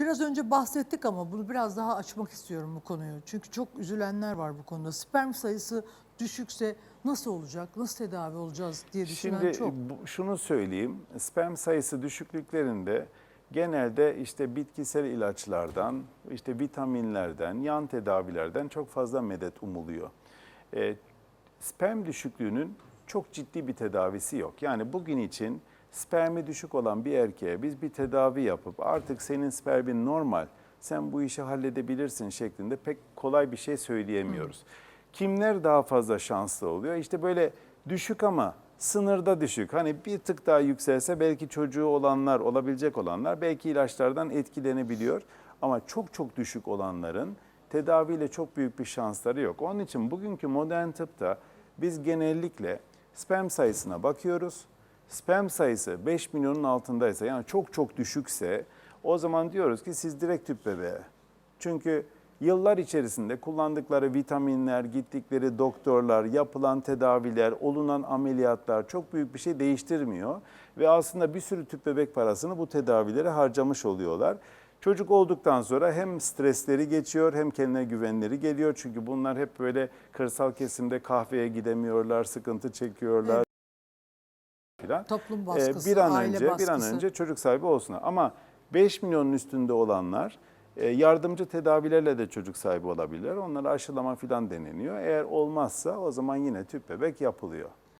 Biraz önce bahsettik ama bunu biraz daha açmak istiyorum bu konuyu. Çünkü çok üzülenler var bu konuda. Sperm sayısı düşükse nasıl olacak, nasıl tedavi olacağız diye düşünen Şimdi çok. bu- şunu söyleyeyim. Sperm sayısı düşüklüklerinde genelde işte bitkisel ilaçlardan, işte vitaminlerden, yan tedavilerden çok fazla medet umuluyor. E, sperm düşüklüğünün çok ciddi bir tedavisi yok. Yani bugün için spermi düşük olan bir erkeğe biz bir tedavi yapıp artık senin spermin normal, sen bu işi halledebilirsin şeklinde pek kolay bir şey söyleyemiyoruz. Kimler daha fazla şanslı oluyor? İşte böyle düşük ama sınırda düşük. Hani bir tık daha yükselse belki çocuğu olanlar, olabilecek olanlar belki ilaçlardan etkilenebiliyor. Ama çok çok düşük olanların tedaviyle çok büyük bir şansları yok. Onun için bugünkü modern tıpta biz genellikle sperm sayısına bakıyoruz. Sperm sayısı 5 milyonun altındaysa yani çok çok düşükse o zaman diyoruz ki siz direkt tüp bebeğe. Çünkü yıllar içerisinde kullandıkları vitaminler, gittikleri doktorlar, yapılan tedaviler, olunan ameliyatlar çok büyük bir şey değiştirmiyor. Ve aslında bir sürü tüp bebek parasını bu tedavilere harcamış oluyorlar. Çocuk olduktan sonra hem stresleri geçiyor hem kendine güvenleri geliyor. Çünkü bunlar hep böyle kırsal kesimde kahveye gidemiyorlar, sıkıntı çekiyorlar. Filan. Toplum Ee, baskısı, bir an aile önce bir baskısı. an önce çocuk sahibi olsunlar. Ama 5 milyonun üstünde olanlar e, yardımcı tedavilerle de çocuk sahibi olabilirler. Onlara aşılama filan deneniyor. Eğer olmazsa o zaman yine tüp bebek yapılıyor.